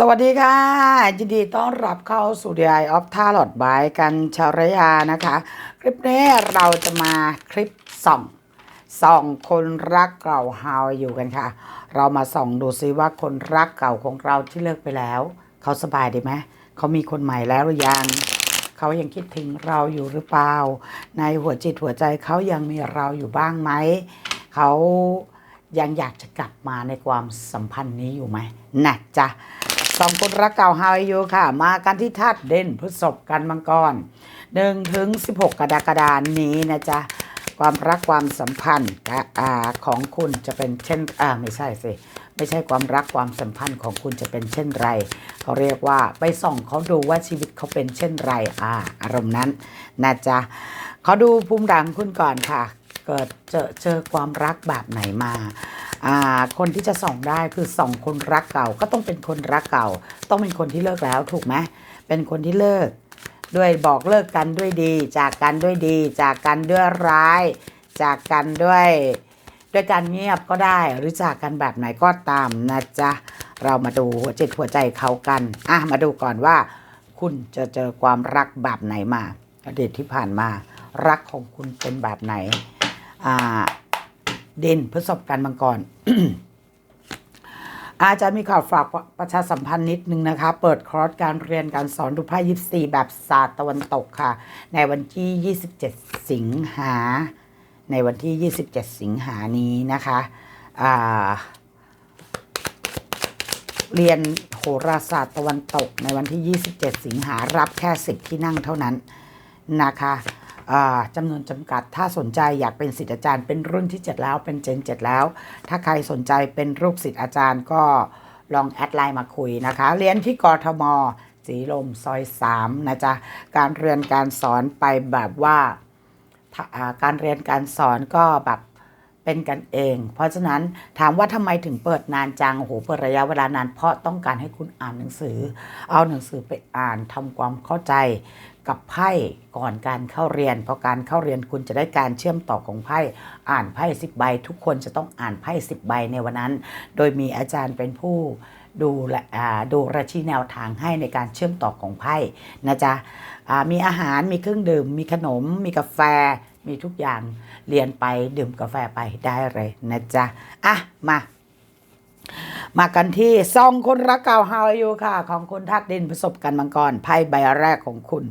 สวัสดีค่ะ ยินดีต้อนรับเข้าสู่ d อ of t a l o t by กันชารยานะคะ คลิปนี้เราจะมาคลิปส่องส่องคนรักเก่าฮาวอยู่กันค่ะ เรามาส่องดูซิว่าคนรักเก่าของเราที่เลิกไปแล้ว เขาสบายดีไหมเขามีคนใหม่แล้วหรือยัง เขายังคิดถึงเราอยู่หรือเปล่า ในหัวจิตหัวใจเขายังมีเราอยู่บ้างไหมเขายังอยากจะกลับมาในความสัมพันธ์นี้อยู่ไหมนะจ๊ะ สองคนรักเก่าฮาวอยู่ค่ะ มากันที่ธาตุเด่นพฤษภกันมังกรหนึ่งถึงสิบหกกรกฎาคมนี้นะจ๊ะความรักความสัมพันธ์อ่าของคุณจะเป็นเช่นอ่าไม่ใช่สิไม่ใช่ความรักความสัมพันธ์ของคุณจะเป็นเช่นไรเขาเรียกว่าไปส่องเขาดูว่าชีวิตเขาเป็นเช่นไรอ่าอารมณ์นั้นนะจ๊ะเขาดูภูมิดังคุณก่อนค่ะ เกิดเจอเจอความรักแบบไหนมา คนที่จะส่องได้คือส่องคนรักเก่าก็ต้องเป็นคนรักเก่า ต้องเป็นคนที่เลิกแล้วถูกไหมเป็นคนที่เลิก ด้วยบอกเลิกกันด้วยดี จากกันด้วยดี จากกันด้วยร้าย จากกันด้วยด้วยการเงียบก็ได้หรือจากกันแบบไหนก็ตามนะจ๊ะเรามาดูหัวจิตหัวใจเขากันอะมาดูก่อนว่า คุณจะเจอความรักแบบไหนมาอดีตที่ผ่านมา รักของคุณเป็นแบบไหนอ่า เด่นพฤษภกันมังกรอาจารย์มีข่าวฝากประชาสัมพันธ์นิดนึงนะคะ เปิดคอร์สการเรียนการสอนดูพ่ยิปซีแบบศาสตร์ตะวันตกค่ะ ในวันที่ 27 สิงหา ในวันที่ 27 สิงหานี้นะคะเรียนโหราศาสตร์ตะวันตกในวันที่ 27 สิงหารับแค่ 10 ที่นั่งเท่านั้นนะคะ จำนวนจำกัด ถ้าสนใจอยากเป็นศิษย์อาจารย์ เป็นรุ่นที่ 7 แล้วเป็นเจน 7 แล้ว ถ้าใครสนใจเป็นลูกศิษย์อาจารย์ก็ลองแอดไลน์มาคุยนะคะ เรียนที่กทมสีลมซอย 3 นะจ๊ะ การเรียนการสอนไปแบบว่าาการเรียนการสอนก็แบบ เป็นกันเอง เพราะฉะนั้นถามว่าทำไมถึงเปิดนานจังโอ้โหเปิดระยะเวลานานเพราะต้องการให้คุณอ่านหนังสือ เอาหนังสือไปอ่านทำความเข้าใจกับไพ่ก่อนการเข้าเรียนเพราะการเข้าเรียนคุณจะได้การเชื่อมต่อของไพ่อ่านไพ่สิบใบ ทุกคนจะต้องอ่านไพ่สิบใบในวันนั้น โดยมีอาจารย์เป็นผู้ดูและดูระชี้แนวทางให้ในการเชื่อมต่อของไพ่นะจ๊ะมีอาหารมีเครื่องดื่ม มีขนม มีกาแฟ มีทุกอย่างเรียนไปดื่มกาแฟไปได้เลยนะจ๊ะ อะ มา มากันที่ซองคนรักเก่า How are you ค่ะ ของคุณทัดดินประสบการณ์มังกรไพ่ใบแรกของคุณ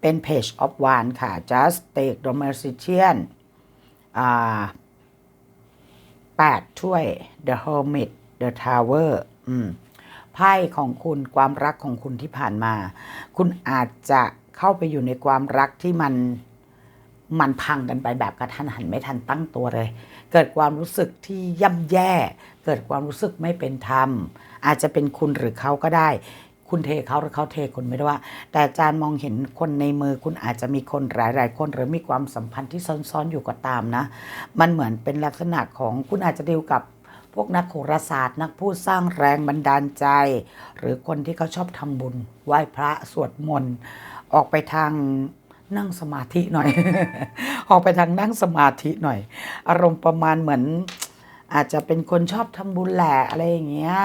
เป็น Page of One ค่ะ Just Take the Magician อ่าแปดถ้วย The Hermit The Tower อืมไพ่ของคุณความรักของคุณที่ผ่านมา คุณอาจจะเข้าไปอยู่ในความรักที่มัน มันพังกันไปแบบกระทันหันไม่ทันตั้งตัวเลย เกิดความรู้สึกที่ย่ำแย่ เกิดความรู้สึกไม่เป็นธรรม อาจจะเป็นคุณหรือเขาก็ได้ คุณเทเขาหรือเขาเทคุณไม่ได้ว่า แต่อาจารย์มองเห็นคนในมือคุณอาจจะมีคนหลาย ๆ คนหรือมีความสัมพันธ์ที่ซ้อนๆอยู่ก็ตามนะ มันเหมือนเป็นลักษณะของคุณอาจจะดีลกับพวกนักโหราศาสตร์ นักพูดสร้างแรงบันดาลใจ หรือคนที่เขาชอบทำบุญ ไหว้พระสวดมนต์ออกไปทาง นั่งสมาธิหน่อย ออกไปทางนั่งสมาธิหน่อย อารมณ์ประมาณเหมือน อาจจะเป็นคนชอบทำบุญแหละอะไรอย่างเงี้ย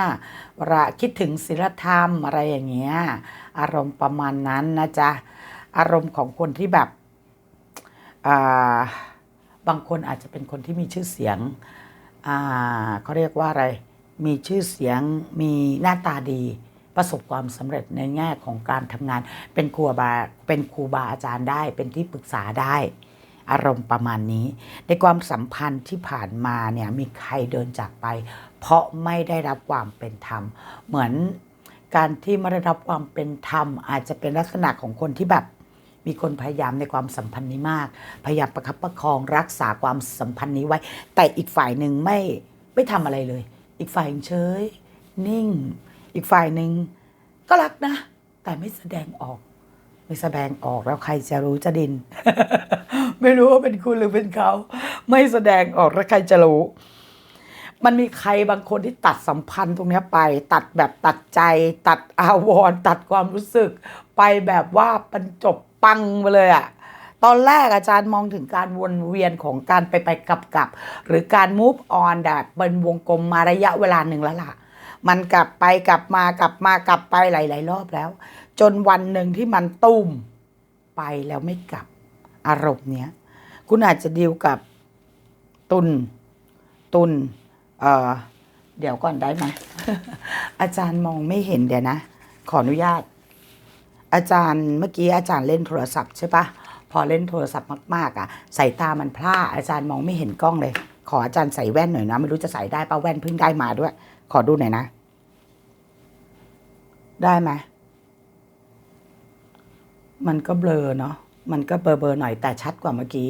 เวลาคิดถึงศีลธรรมอะไรอย่างเงี้ย อารมณ์ประมาณนั้นนะจ๊ะ อารมณ์ของคนที่แบบาบางคนอาจจะเป็นคนที่มีชื่อเสียงเขาเรียกว่าอะไร มีชื่อเสียง มีหน้าตาดี ประสบความสำเร็จในแง่ของการทำงาน เป็นครูบาเป็นครูบาอาจารย์ได้ เป็นที่ปรึกษาได้ อารมณ์ประมาณนี้ ในความสัมพันธ์ที่ผ่านมาเนี่ยมีใครเดินจากไป เพราะไม่ได้รับความเป็นธรรม เหมือนการที่ไม่ได้รับความเป็นธรรม อาจจะเป็นลักษณะของคนที่แบบมีคนพยายามในความสัมพันธ์นี้มาก พยายามประคับประคองรักษาความสัมพันธ์นี้ไว้ แต่อีกฝ่ายหนึ่งไม่ไม่ทำอะไรเลย อีกฝ่ายเฉยนิ่ง อีกฝ่ายหนึ่งก็รักนะ แต่ไม่แสดงออก ไม่แสดงออกแล้วใครจะรู้จะดิน ไม่รู้ว่าเป็นคุณหรือเป็นเขา ไม่แสดงออกแล้วใครจะรู้ มันมีใครบางคนที่ตัดสัมพันธ์ตรงนี้ไป ตัดแบบตัดใจ ตัดอาวรณ์ตัดความรู้สึก ไปแบบว่าบรรจบปังไปเลยอะตอนแรกอาจารย์มองถึงการวนเวียนของการไปไปกลับกลับหรือการ move on แบบเป็นวงกลมมาระยะเวลาหนึ่งแล้วล่ะ มันกลับไปกลับมากลับมากลับไปหลาย ๆ รอบแล้ว จนวันหนึ่งที่มันตุ้มไปแล้วไม่กลับอารมณ์เนี้ยคุณอาจจะดีลกับตุนตุนเอ่อเดี๋ยวก่อนได้ไหมอาจารย์มองไม่เห็นเดี๋ยวนะ ขออนุญาต อาจารย์เมื่อกี้อาจารย์เล่นโทรศัพท์ใช่ปะพอเล่นโทรศัพท์มาก ๆ อะสายตามันพร่าอาจารย์มองไม่เห็นกล้องเลย ขออาจารย์ใส่แว่นหน่อยนะ ไม่รู้จะใส่ได้ปะแว่นเพิ่งได้มาด้วย ขอดูหน่อยนะ ได้ไหมมันก็เบลอเนาะมันก็เบลอๆหน่อยแต่ชัดกว่าเมื่อกี้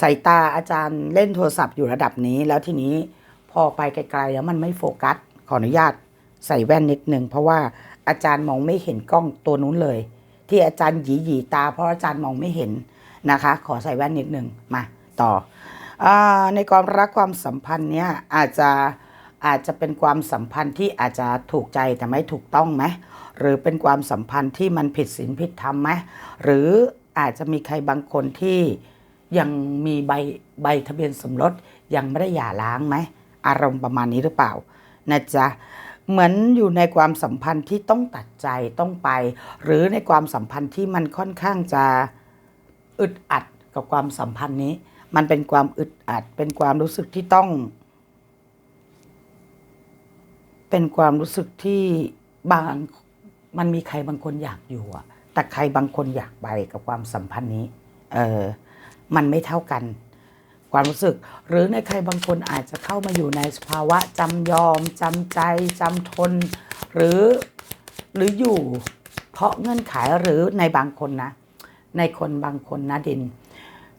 สายตาอาจารย์เล่นโทรศัพท์อยู่ระดับนี้ แล้วทีนี้พอไปไกลๆแล้วมันไม่โฟกัส ขออนุญาตใส่แว่นนิดนึง เพราะว่าอาจารย์มองไม่เห็นกล้องตัวนู้นเลย ที่อาจารย์หยีหยีตา เพราะอาจารย์มองไม่เห็นนะคะ ขอใส่แว่นนิดนึงมาต่ออในความรักความสัมพันธ์เนี้ยอาจจะ อาจจะเป็นความสัมพันธ์ที่อาจจะถูกใจแต่ไม่ถูกต้องไหมหรือเป็นความสัมพันธ์ที่มันผิดศีลผิดธรรมไหมหรืออาจจะมีใครบางคนที่ยังมีใบใบทะเบียนสมรสยังไม่ได้หย่าร้างไหมอารมณ์ประมาณนี้หรือเปล่านะจ๊ะเหมือนอยู่ในความสัมพันธ์ที่ต้องตัดใจต้องไป หรือในความสัมพันธ์ที่มันค่อนข้างจะอึดอัดกับความสัมพันธ์นี้ มันเป็นความอึดอัด เป็นความรู้สึกที่ต้อง เป็นความรู้สึกที่บางมันมีใครบางคนอยากอยู่อะแต่ใครบางคนอยากไปกับความสัมพันธ์นี้ เออมันไม่เท่ากัน ความรู้สึก หรือในใครบางคนอาจจะเข้ามาอยู่ในสภาวะจำยอมจำใจจำทน หรือหรืออยู่ เพราะเงื่อนไขหรือในบางคนนะ ในคนบางคนนะดิน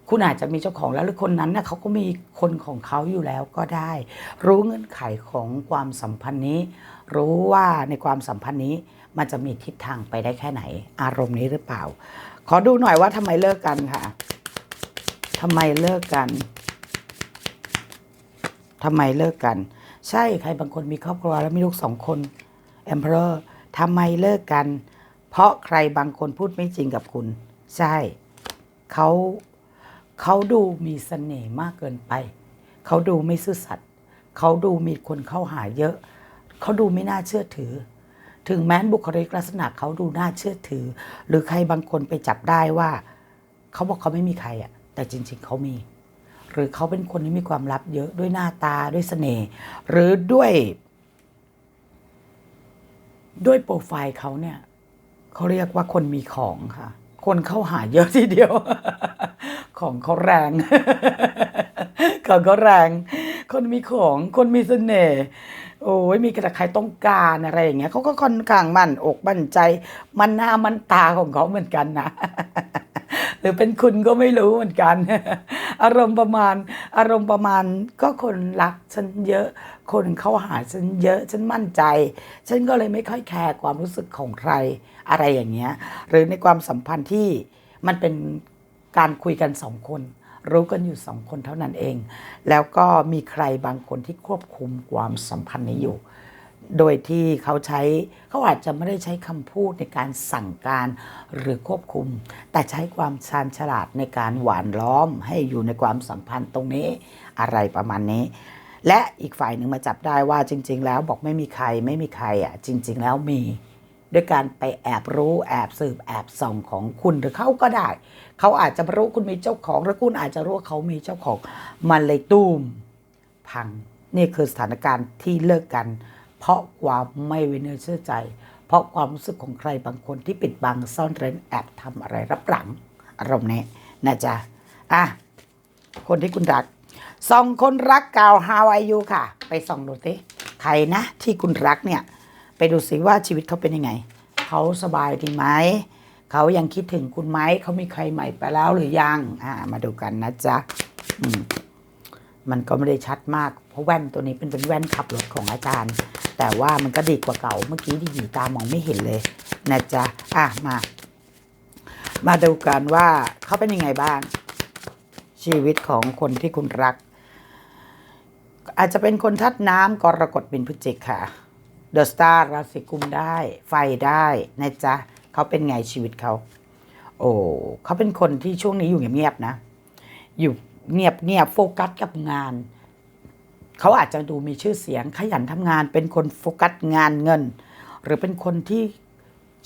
คุณอาจจะมีเจ้าของแล้วหรือคนนั้นนะเขาก็มีคนของเขาอยู่แล้วก็ได้ รู้เงื่อนไขของความสัมพันธ์นี้ รู้ว่าในความสัมพันธ์นี้มันจะมีทิศทางไปได้แค่ไหน อารมณ์นี้หรือเปล่า ขอดูหน่อยว่าทำไมเลิกกันค่ะทำไมเลิกกันทำไมเลิกกัน ใช่ใครบางคนมีครอบครัวแล้วมีลูกสองคนแอมเพอร์ทำไมเลิกกัน เพราะใครบางคนพูดไม่จริงกับคุณ ใช่เขา เขาดูมีเสน่ห์มากเกินไป เขาดูไม่ซื่อสัตย์เขาดูมีคนเข้าหาเยอะ เขาดูไม่น่าเชื่อถือ ถึงแม้นบุคลิกลักษณะเขาดูน่าเชื่อถือ หรือใครบางคนไปจับได้ว่า เขาบอกเขาไม่มีใครอะแต่จริง ๆ เขามี หรือเขาเป็นคนที่มีความลับเยอะด้วยหน้าตาด้วยเสน่ห์หรือด้วย ด้วยโปรไฟล์เขาเนี่ยเขาเรียกว่าคนมีของค่ะ คนเข้าหาเยอะทีเดียว ของเขาแรง ของเขาแรง คนมีของ คนมีเสน่ห์ โอ้ยมีกระใครต้องการอะไรอย่างเงี้ยเขาก็ค่อนข้างมั่นอกมั่นใจ มันหน้ามันตาของเขาเหมือนกันนะ หรือเป็นคุณก็ไม่รู้เหมือนกัน อารมณ์ประมาณ อารมณ์ประมาณก็คนรักฉันเยอะ คนเข้าหาฉันเยอะ ฉันมั่นใจ ฉันก็เลยไม่ค่อยแคร์ความรู้สึกของใครอะไรอย่างเงี้ย หรือในความสัมพันธ์ที่มันเป็นการคุยกันสองคนรู้กันอยู่สองคนเท่านั้นเอง แล้วก็มีใครบางคนที่ควบคุมความสัมพันธ์นี้อยู่ โดยที่เขาใช้เขาอาจจะไม่ได้ใช้คำพูดในการสั่งการหรือควบคุม แต่ใช้ความชาญฉลาดในการหวานล้อมให้อยู่ในความสัมพันธ์ตรงนี้อะไรประมาณนี้ และอีกฝ่ายหนึ่งมาจับได้ว่าจริง ๆ แล้วบอกไม่มีใครไม่มีใครอะจริง ๆ แล้วมีด้วยการไปแอบรู้แอบสืบแอบส่องของคุณหรือเขาก็ได้ เขาอาจจะรู้คุณมีเจ้าของ หรือคุณอาจจะรู้เขามีเจ้าของ มันเลยตุ้มพัง นี่คือสถานการณ์ที่เลิกกัน เพราะความไม่ไว้เนื้อเชื่อใจ เพราะความรู้สึกของใครบางคนที่ปิดบังซ่อนเร้นแอบทำอะไรรับหลังอารมณ์นี้นะจ๊ะอะคนที่คุณรักส่องคนรักเก่า How are you ค่ะ ไปส่องดูสิใครนะที่คุณรักเนี่ย ไปดูสิว่าชีวิตเขาเป็นยังไง เขาสบายดีไหมเขายังคิดถึงคุณไหมเขามีใครใหม่ไปแล้วหรือยังอ่ามาดูกันนะจ๊ะอืมมันก็ไม่ได้ชัดมาก เพราะแว่นตัวนี้เป็นเป็นแว่นขับรถของอาจารย์ แต่ว่ามันก็ดีกว่าเก่าเมื่อกี้ที่หยีตามองไม่เห็นเลยนะจ๊ะอะมา มาดูกันว่าเขาเป็นยังไงบ้าง ชีวิตของคนที่คุณรัก อาจจะเป็นคนทัดน้ำกรกฎบินพฤศจิกค่ะเดอะสตาร์ราศีกุมได้ ไฟได้นะจ๊ะเขาเป็นไงชีวิตเขาโอ้เขาเป็นคนที่ช่วงนี้อยู่เงียบๆนะ อยู่เงียบเงียบๆโฟกัสกับงาน เขาอาจจะดูมีชื่อเสียงขยันทำงาน เป็นคนโฟกัสงานเงิน หรือเป็นคนที่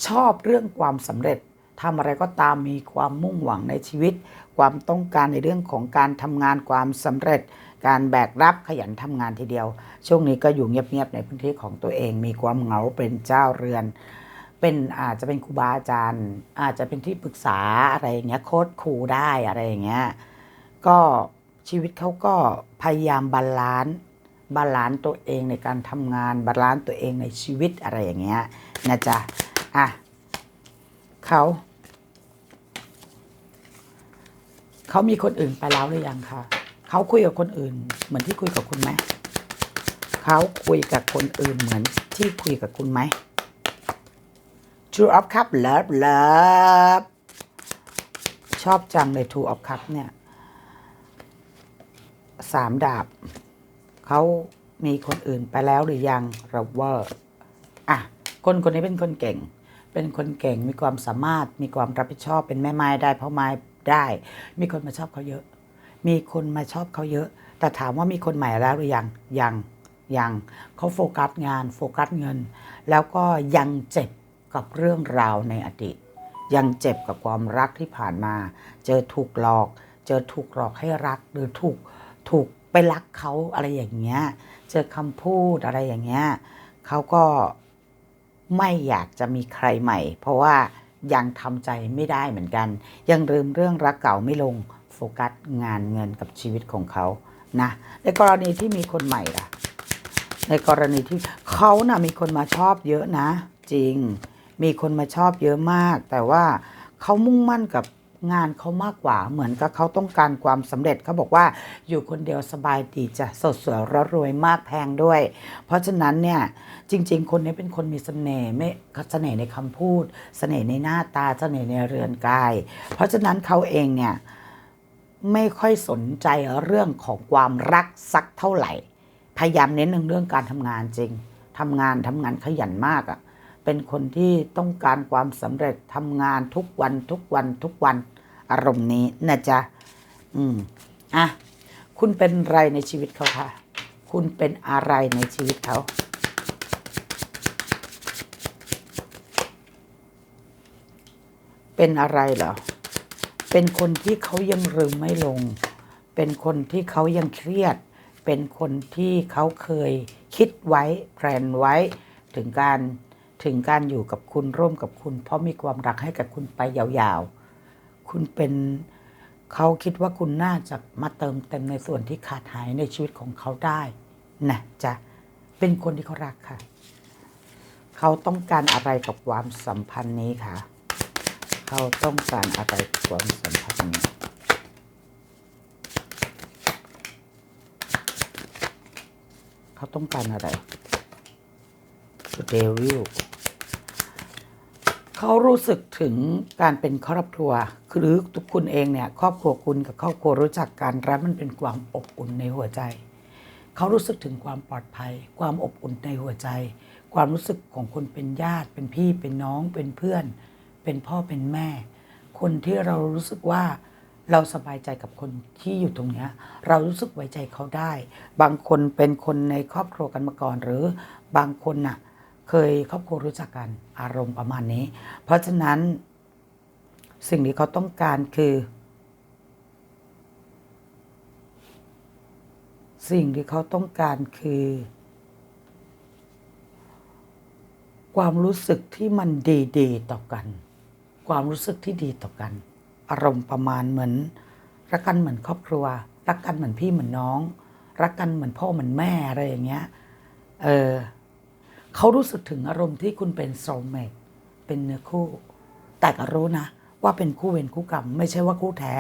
ชอบเรื่องความสำเร็จทำอะไรก็ตามมีความมุ่งหวังในชีวิต ความต้องการในเรื่องของการทำงานความสำเร็จ การแบกรับขยันทำงานทีเดียว ช่วงนี้ก็อยู่เงียบๆในพื้นที่ของตัวเอง มีความเหงาเป็นเจ้าเรือน เป็นอาจจะเป็นครูบาอาจารย์ อาจจะเป็นที่ปรึกษาอะไรอย่างเงี้ยโค้ดครูได้อะไรอย่างเงี้ยก็ ชีวิตเขาก็พยายามบาลานซ์บาลานซ์ตัวเองในการทำงานบาลานซ์ตัวเองในชีวิตอะไรอย่างเงี้ยนะจ๊ะอะเขาเขามีคนอื่นไปแล้วหรือยังคะเขาคุยกับคนอื่น เหมือนที่คุยกับคุณไหมเขาคุยกับคนอื่นเหมือนที่คุยกับคุณไหม True of Cup Love Love ชอบจังเลย True of Cup เนี่ย สามดาบเขามีคนอื่นไปแล้วหรือยังเราว่าอะคนคนนี้เป็นคนเก่ง เป็นคนเก่งมีความสามารถมีความรับผิดชอบเป็นแม่ไม้ได้เพราะไม้ได้ มีคนมาชอบเขาเยอะ มีคนมาชอบเขาเยอะ แต่ถามว่ามีคนใหม่แล้วหรือยังยังยังเขาโฟกัสงานโฟกัสเงิน แล้วก็ยังเจ็บกับเรื่องราวในอดีต ยังเจ็บกับความรักที่ผ่านมา เจอถูกหลอก เจอถูกหลอกให้รักหรือถูก ถูกไปรักเขาอะไรอย่างเงี้ย เจอคำพูดอะไรอย่างเงี้ยเขาก็ไม่อยากจะมีใครใหม่ เพราะว่ายังทำใจไม่ได้เหมือนกัน ยังลืมเรื่องรักเก่าไม่ลงโฟกัสงานเงินกับชีวิตของเขานะในกรณีที่มีคนใหม่ล่ะ ในกรณีที่เขานะ่ะมีคนมาชอบเยอะนะ จริง มีคนมาชอบเยอะมาก แต่ว่าเขามุ่งมั่นกับ งานเขามากกว่าเหมือนกับเขาต้องการความสำเร็จเขาบอกว่าอยู่คนเดียวสบายดีจะสดสวยร่รวยมากแพงด้วย เพราะฉะนั้นเนี่ยจริง ๆ คนนี้เป็นคนมีเสน่ห์ไม่เสน่ห์ในคำพูดเสน่ห์ในหน้าตาเสน่ห์ในเรือนกาย เพราะฉะนั้นเขาเองเนี่ยไม่ค่อยสนใจเรื่องของความรักสักเท่าไหร่ พยายามเน้นเรื่องการทำงานจริงทำงานทำงานขยันมากอะ่ะ เป็นคนที่ต้องการความสำเร็จทำงานทุกวันทุกวันทุกวัน อารมณ์นี้นะจ๊ะ อืม อะ คุณเป็นอะไรในชีวิตเขาคะ คุณเป็นอะไรในชีวิตเขา เป็นอะไรเหรอ เป็นคนที่เขายังลืมไม่ลง เป็นคนที่เขายังเครียด เป็นคนที่เขาเคยคิดไว้แพลนไว้ถึงการ ถึงการอยู่กับคุณร่วมกับคุณ เพราะมีความรักให้กับคุณไปยาวๆ คุณเป็นเขาคิดว่าคุณน่าจะมาเติมเต็มในส่วนที่ขาดหายในชีวิตของเขาได้นะจะเป็นคนที่เขารักค่ะ เขาต้องการอะไรกับความสัมพันธ์นี้ค่ะ เขาต้องการอะไรกับความสัมพันธ์นี้เขาต้องการอะไร เดวิลเขารู้สึกถึงการเป็นครอบครัวหรือทุกคุณเองเนี่ยครอบครัวคุณกับครอบครัวรู้จักกันแล้วมันเป็นความอบอุ่นในหัวใจ เขารู้สึกถึงความปลอดภัย ความอบอุ่นในหัวใจ ความรู้สึกของคนเป็นญาติ เป็นพี่เป็นน้องเป็นเพื่อน เป็นพ่อเป็นแม่ คนที่เรารู้สึกว่าเราสบายใจกับคนที่อยู่ตรงนี้ เรารู้สึกไว้ใจเขาได้ บางคนเป็นคนในครอบครัวกันมาก่อน หรือบางคนน่ะ เคยครอบครัวรู้จักกันอารมณ์ประมาณนี้ เพราะฉะนั้นสิ่งที่เขาต้องการคือ สิ่งที่เขาต้องการคือ ความรู้สึกที่มันดีๆต่อกัน ความรู้สึกที่ดีต่อกัน อารมณ์ประมาณเหมือน รักกันเหมือนครอบครัว รักกันเหมือนพี่เหมือนน้อง รักกันเหมือนพ่อเหมือนแม่อะไรอย่างเงี้ย เออ เขารู้สึกถึงอารมณ์ที่คุณเป็นโซลเมตเป็นเนื้อคู่ แต่ก็รู้นะ ว่าเป็นคู่เวรคู่กรรม ไม่ใช่ว่าคู่แท้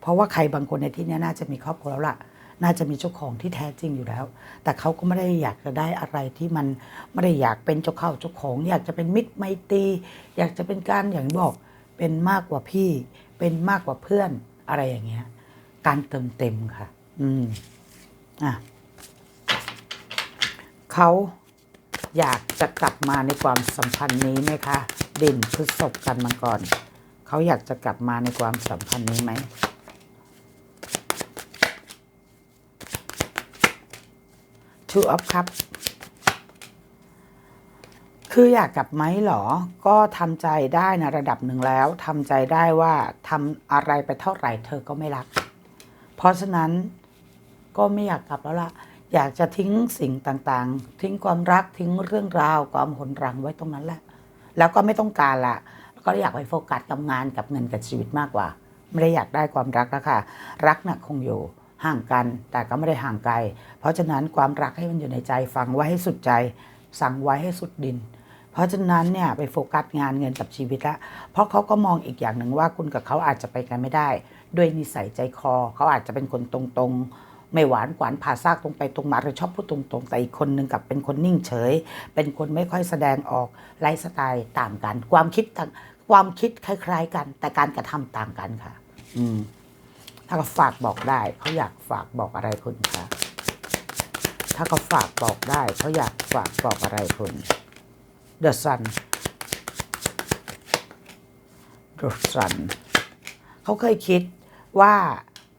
เพราะว่าใครบางคนในที่นี้น่าจะมีครอบครัวแล้วล่ะ น่าจะมีเจ้าของที่แท้จริงอยู่แล้ว แต่เขาก็ไม่ได้อยากจะได้อะไรที่มันไม่ได้อยากเป็นเจ้าเข้าเจ้าของ อยากจะเป็นมิตรไมตรีอยากจะเป็นการอย่างบอก เป็นมากกว่าพี่ เป็นมากกว่าเพื่อนอะไรอย่างเงี้ย การเติมเต็มค่ะ อืมอะเขา อยากจะกลับมาในความสัมพันธ์นี้ไหมคะเด่นพฤษภกันมาก่อนเขาอยากจะกลับมาในความสัมพันธ์นี้ไหมอ two of cup คืออยากกลับไหมเหรอ ก็ทำใจได้นะระดับหนึ่งแล้วทำใจได้ว่าทำอะไรไปเท่าไหร่เธอก็ไม่รัก เพราะฉะนั้นก็ไม่อยากกลับแล้วล่ะ อยากจะทิ้งสิ่งต่างๆ ทิ้งความรักทิ้งเรื่องราวความหนรังไว้ตรงนั้นแหละ แล้วก็ไม่ต้องการละแล้วก็อยากไปโฟกัสกับงานกับเงินกับชีวิตมากกว่า ไม่ได้อยากได้ความรักแล้วค่ะรักน่ะคงอยู่ห่างกันแต่ก็ไม่ได้ห่างไกล เพราะฉะนั้นความรักให้มันอยู่ในใจฟังไว้ให้สุดใจ สั่งไว้ให้สุดดิน เพราะฉะนั้นเนี่ยไปโฟกัสงานเงินกับชีวิตละเพราะเขาก็มองอีกอย่างหนึ่งว่าคุณกับเขาอาจจะไปกันไม่ได้ ด้วยนิสัยใจคอ เขาอาจจะเป็นคนตรงๆ ไม่หวานหวานผ่าซากตรงไปตรงมาหรือชอบพูดตรงๆ แต่อีกคนนึงกับเป็นคนนิ่งเฉย เป็นคนไม่ค่อยแสดงออกไลฟ์สไตล์ต่างกัน ความคิดต่างความคิดคล้าย ๆ กัน แต่การกระทำต่างกันค่ะ อืมถ้าเขาฝากบอกได้เขาอยากฝากบอกอะไรคุณคะถ้าเขาฝากบอกได้เขาอยากฝากบอกอะไรคุณ The Sun The Sun เขาเคยคิดว่า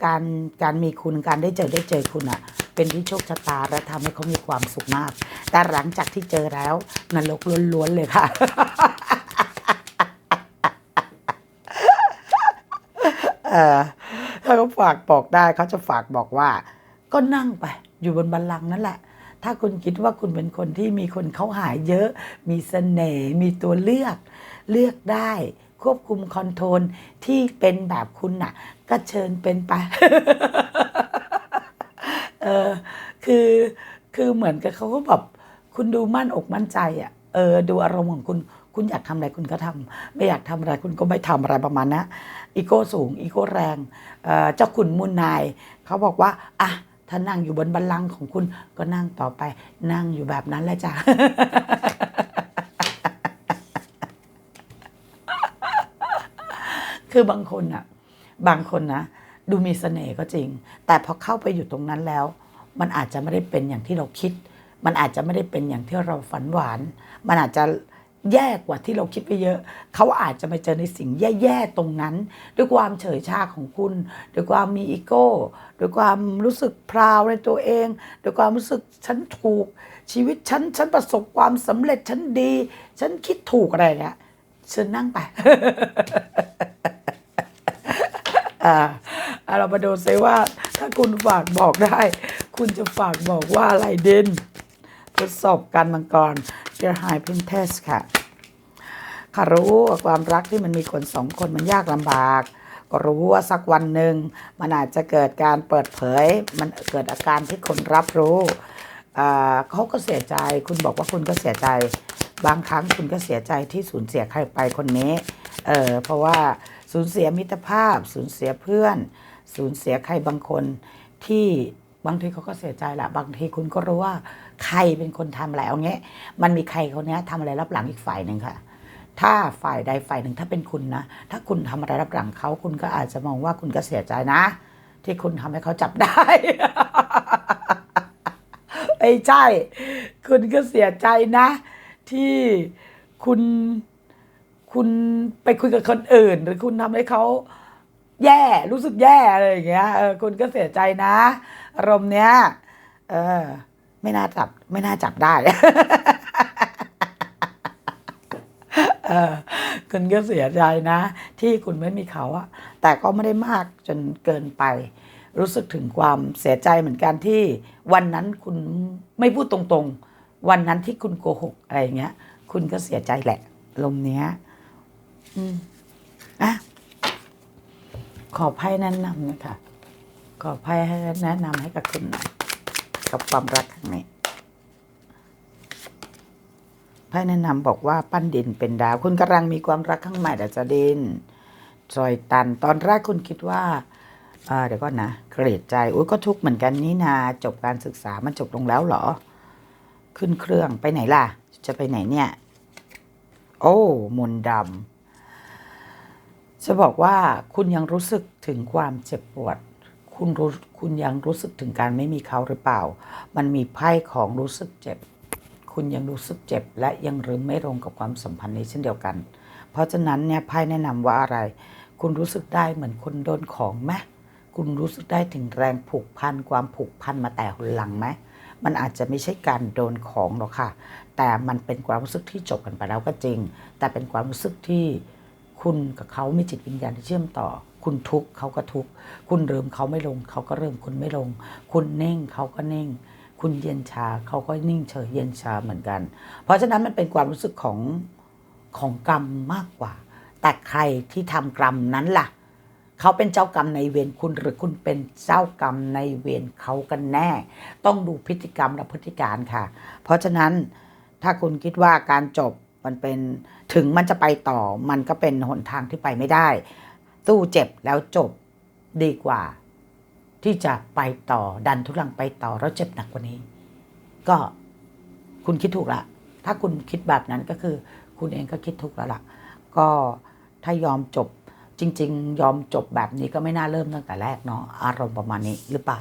การการมีคุณการได้เจอได้เจอคุณอะเป็นที่โชคชะตาและทำให้เขามีความสุขมาก แต่หลังจากที่เจอแล้วนรกล้วนๆเลยค่ะ เออถ้าเขาฝากบอกได้เขาจะฝากบอกว่า ก็นั่งไป อยู่บนบัลลังก์นั่นแหละ ถ้าคุณคิดว่าคุณเป็นคนที่มีคนเขาหายเยอะ มีเสน่ห์มีตัวเลือก เลือกได้ ควบคุมคอนโทรลที่เป็นแบบคุณน่ะ ก็เชิญเป็นไป เออคือคือเหมือนกับเขาก็แบบคุณดูมั่นอกมั่นใจอะเออดูอารมณ์ของคุณคุณอยากทำอะไรคุณก็ทำไม่อยากทำอะไรคุณก็ไม่ทำอะไรประมาณนะอีโก้สูงอีโก้แรงเออเจ้าขุนมุนนายเขาบอกว่าอะถ้านั่งอยู่บนบัลลังก์ของคุณก็นั่งต่อไป นั่งอยู่แบบนั้นแหละจ้ะ คือบางคนอะบางคนนะ ดูมีเสน่ห์ก็จริง แต่พอเข้าไปอยู่ตรงนั้นแล้ว มันอาจจะไม่ได้เป็นอย่างที่เราคิด มันอาจจะไม่ได้เป็นอย่างที่เราฝันหวาน มันอาจจะแย่กว่าที่เราคิดไปเยอะ เขาอาจจะไปเจอในสิ่งแย่ๆตรงนั้น ด้วยความเฉยชาของคุณ ด้วยความมีอีโก้ ด้วยความรู้สึกพราวในตัวเอง ด้วยความรู้สึกฉันถูก ชีวิตฉันฉันประสบความสำเร็จฉันดี ฉันคิดถูกอะไรเนี่ยเชิญนั่งไป อ่าเรามาดูซิว่า ถ้าคุณฝากบอกได้ คุณจะฝากบอกว่าอะไรเด่นทดสอบการมังกรเจอไฮพินเทสค่ะค่ะรู้ว่าความรักที่มันมีคนสองคนมันยากลำบากก็รู้ว่าสักวันหนึ่งมันอาจจะเกิดการเปิดเผย มันเกิดอาการที่คนรับรู้อ่าเขาก็เสียใจ คุณบอกว่าคุณก็เสียใจ บางครั้งคุณก็เสียใจที่สูญเสียใครไปคนนี้ เออเพราะว่า สูญเสียมิตรภาพ สูญเสียเพื่อน สูญเสียใครบางคนที่บางทีเขาก็เสียใจแหละบางทีคุณก็รู้ว่าใครเป็นคนทำอะไรเอาเงี้ยมันมีใครคนนี้ทำอะไรรับหลังอีกฝ่ายหนึ่งค่ะ ถ้าฝ่ายใดฝ่ายหนึ่งถ้าเป็นคุณนะ ถ้าคุณทำอะไรรับหลังเขาคุณก็อาจจะมองว่าคุณก็เสียใจนะ ที่คุณทำให้เขาจับได้ไม่ใช่ คุณก็เสียใจนะ ที่คุณ คุณไปคุยกับคนอื่น หรือคุณทำให้เขาแย่รู้สึกแย่อะไรอย่างเงี้ยเออคุณก็เสียใจนะอารมณ์เนี้ย เออ ไม่น่าจับ ไม่น่าจับได้เออคุณก็เสียใจนะ ที่คุณไม่มีเขาอะแต่ก็ไม่ได้มากจนเกินไป รู้สึกถึงความเสียใจเหมือนกันที่ วันนั้นคุณไม่พูดตรงๆ วันนั้นที่คุณโกหกอะไรอย่างเงี้ย คุณก็เสียใจแหละ ลมเนี้ย อืมอะขอไพ่แนะนำนะคะขอไพ่ให้แนะนำให้กับคุณหน่อยกับความรักครั้งนี้ไพ่แนะนำบอกว่าปั้นดินเป็นดาว คุณกำลังมีความรักข้างใหม่แต่จะดินซอยตัน ตอนแรกคุณคิดว่าเดี๋ยวก่อนนะเกลียดใจอุ้ยก็ทุกข์เหมือนกันนี่นาจบการศึกษามันจบลงแล้วเหรอ ขึ้นเครื่องไปไหนล่ะ จะไปไหนเนี่ย โอ้มนดำ จะบอกว่าคุณยังรู้สึกถึงความเจ็บปวด คุณรู้คุณยังรู้สึกถึงการไม่มีเขาหรือเปล่า มันมีไพ่ของรู้สึกเจ็บ คุณยังรู้สึกเจ็บ และยังรึมไม่ลงกับความสัมพันธ์นี้เช่นเดียวกัน เพราะฉะนั้นเนี่ยไพ่แนะนำว่าอะไร คุณรู้สึกได้เหมือนคนโดนของไหมคุณรู้สึกได้ถึงแรงผูกพันความผูกพันมาแต่หนหลังไหมมันอาจจะไม่ใช่การโดนของหรอกค่ะ แต่มันเป็นความรู้สึกที่จบกันไปแล้วก็จริง แต่เป็นความรู้สึกที่ คุณกับเขามีจิตวิญญาณที่เชื่อมต่อ คุณทุกข์เขาก็ทุกข์คุณเริ่มเขาไม่ลง เขาก็เริ่มคุณไม่ลง คุณเน่งเขาก็เน่ง คุณเย็นชาเขาก็นิ่งเฉยเย็นชาเหมือนกัน เพราะฉะนั้นมันเป็นความรู้สึกของของกรรมมากกว่า แต่ใครที่ทำกรรมนั้นล่ะ เขาเป็นเจ้ากรรมในเวรคุณหรือคุณเป็นเจ้ากรรมในเวรเขากันแน่ ต้องดูพฤติกรรมและพฤติการค่ะ เพราะฉะนั้นถ้าคุณคิดว่าการจบ มันเป็นถึงมันจะไปต่อ มันก็เป็นหนทางที่ไปไม่ได้ ตู้เจ็บแล้วจบดีกว่า ที่จะไปต่อดันทุลังไปต่อแล้วเจ็บหนักกว่านี้ ก็คุณคิดถูกละถ้าคุณคิดแบบนั้นก็คือ คุณเองก็คิดถูกแล้วล่ะ ก็ถ้ายอมจบจริง ๆ ยอมจบแบบนี้ก็ไม่น่าเริ่มตั้งแต่แรกเนาะอารมณ์ประมาณนี้หรือเปล่า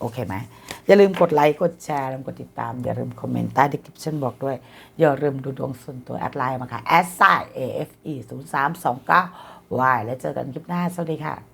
โอเคไหม อย่าลืมกดไลค์กดแชร์อย่าลืมกดติดตาม อย่าลืมคอมเมนต์ใต้ดีคลิปชั่นบอกด้วย อย่าลืมดูดวงส่วนตัวแอดไลน์มาค่ะ a s i afe 0 3 2 9 y แล้วเจอกันคลิปหน้า สวัสดีค่ะ